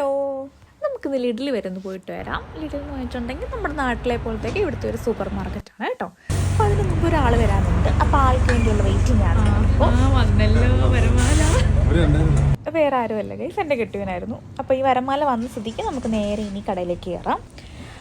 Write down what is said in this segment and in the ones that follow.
Hello. നമുക്കിന്ന് ലിഡിൽ വരെ ഒന്ന് പോയിട്ട് വരാം. ലിഡിൽ എന്ന് വെച്ചിട്ടുണ്ടെങ്കിൽ നമ്മുടെ നാട്ടിലെ പോലത്തേക്ക് ഇവിടുത്തെ ഒരു സൂപ്പർ ആണ് കേട്ടോ. അപ്പോൾ അതിന് മുമ്പ് ഒരാൾ വരാനുണ്ട്. അപ്പോൾ ആൾക്ക് വേണ്ടിയുള്ള വെയിറ്റിംഗ് ആണ് അപ്പോൾ വന്നല്ലോ വരമാല. വേറെ ആരുമല്ല ഗൈസ് എന്റെ കെട്ടുവനായിരുന്നു അപ്പോൾ ഈ വരമാല വന്ന സ്ഥിതിക്ക് നമുക്ക് നേരെ ഇനി കടയിലേക്ക് കയറാം.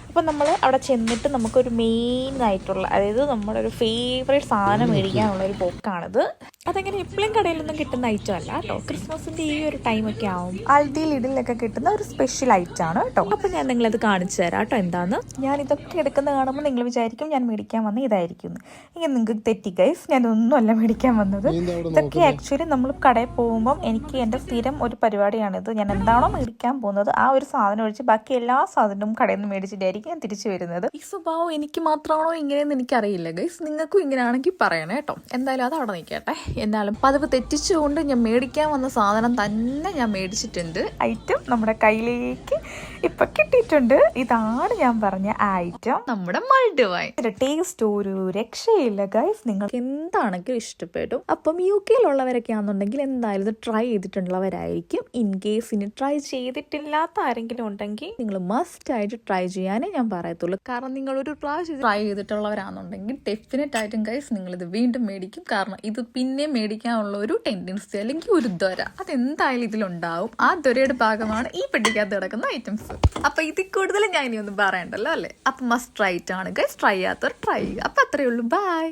അപ്പോൾ നമ്മൾ അവിടെ ചെന്നിട്ട് നമുക്കൊരു മെയിൻ ആയിട്ടുള്ള അതായത് നമ്മുടെ ഒരു ഫേവറേറ്റ് സാധനം മേടിക്കാനുള്ള ഒരു പോക്കാണിത്. അതങ്ങനെ എപ്പോഴും കടയിലൊന്നും കിട്ടുന്ന ഐറ്റം അല്ല കേട്ടോ. ക്രിസ്മസിന്റെ ഈ ഒരു ടൈമൊക്കെ ആവും. ആൽഡി ലിഡിലൊക്കെ കിട്ടുന്ന ഒരു സ്പെഷ്യൽ ഐറ്റം ആണ് കേട്ടോ. അപ്പൊ ഞാൻ നിങ്ങളത് കാണിച്ചു തരാം കേട്ടോ എന്താന്ന്. ഞാൻ ഇതൊക്കെ എടുക്കുന്ന കാണുമ്പോൾ നിങ്ങൾ വിചാരിക്കും ഞാൻ മേടിക്കാൻ വന്ന ഇതായിരിക്കും ഇങ്ങനെ നിങ്ങൾക്ക് തെറ്റി ഗൈസ് ഞാൻ ഒന്നുമല്ല മേടിക്കാൻ വന്നത്. ഇതൊക്കെ ആക്ച്വലി നമ്മൾ കടയിൽ പോകുമ്പോൾ എനിക്ക് എന്റെ സ്ഥിരം ഒരു പരിപാടിയാണിത് ഞാൻ എന്താണോ മേടിക്കാൻ പോകുന്നത് ആ ഒരു സാധനം ഒഴിച്ച് ബാക്കി എല്ലാ സാധനവും കടയിൽ നിന്ന് മേടിച്ചിട്ടായിരിക്കും ഞാൻ തിരിച്ചു വരുന്നത്. ഈ സ്വഭാവം എനിക്ക് മാത്രമാണോ ഇങ്ങനെയെന്ന് എനിക്കറിയില്ല ഗൈസ് നിങ്ങൾക്കും ഇങ്ങനെയാണെങ്കിൽ പറയണേ കേട്ടോ. എന്തായാലും അത് അവിടെ നിൽക്കട്ടെ. എന്നാലും പതിവ് തെറ്റിച്ചുകൊണ്ട് ഞാൻ മേടിക്കാൻ വന്ന സാധനം തന്നെ ഞാൻ മേടിച്ചിട്ടുണ്ട്. ഐറ്റം നമ്മുടെ കയ്യിലേക്ക് ഇപ്പൊ കിട്ടിയിട്ടുണ്ട്. ഇതാണ് ഞാൻ പറഞ്ഞ ഐറ്റം നമ്മുടെ മൾഡ് ടേസ്റ്റ് ഒരു രക്ഷയില്ല ഗൈസ് നിങ്ങൾക്ക് എന്താണെങ്കിലും ഇഷ്ടപ്പെടും അപ്പം യു കെയിലുള്ളവരൊക്കെ ആണെന്നുണ്ടെങ്കിൽ എന്തായാലും ഇത് ട്രൈ ചെയ്തിട്ടുള്ളവരായിരിക്കും. ഇൻ കേസ് ഇനി ട്രൈ ചെയ്തിട്ടില്ലാത്ത ആരെങ്കിലും ഉണ്ടെങ്കിൽ നിങ്ങൾ മസ്റ്റ് ആയിട്ട് ട്രൈ ചെയ്യാനേ ഞാൻ പറയത്തുള്ളൂ. കാരണം നിങ്ങൾ ഒരു പ്രാവശ്യം ട്രൈ ചെയ്തിട്ടുള്ളവരാണെന്നുണ്ടെങ്കിൽ ഡെഫിനറ്റ് ആയിട്ടും ഗൈസ് നിങ്ങൾ ഇത് വീണ്ടും മേടിക്കും. കാരണം ഇത് പിന്നെ മേടിക്കാനുള്ള ഒരു ടെൻഡൻസി അല്ലെങ്കിൽ ഒരു ദ്വര അതെന്തായാലും ഇതിലുണ്ടാവും. ആ ദ്വരയുടെ ഭാഗമാണ് ഈ പെട്ടിക്കകത്ത് കിടക്കുന്ന ഐറ്റംസ് അപ്പൊ ഇതിൽ കൂടുതൽ ഞാൻ ഇനി ഒന്നും പറയണ്ടല്ലോ അല്ലേ? അപ്പൊ മസ്റ്റ് ട്രൈ ആണ് ഗൈസ് ട്രൈ ചെയ്യാത്തവർ ട്രൈ ചെയ്യുക. അപ്പൊ അത്രയേ ഉള്ളൂ. ബൈ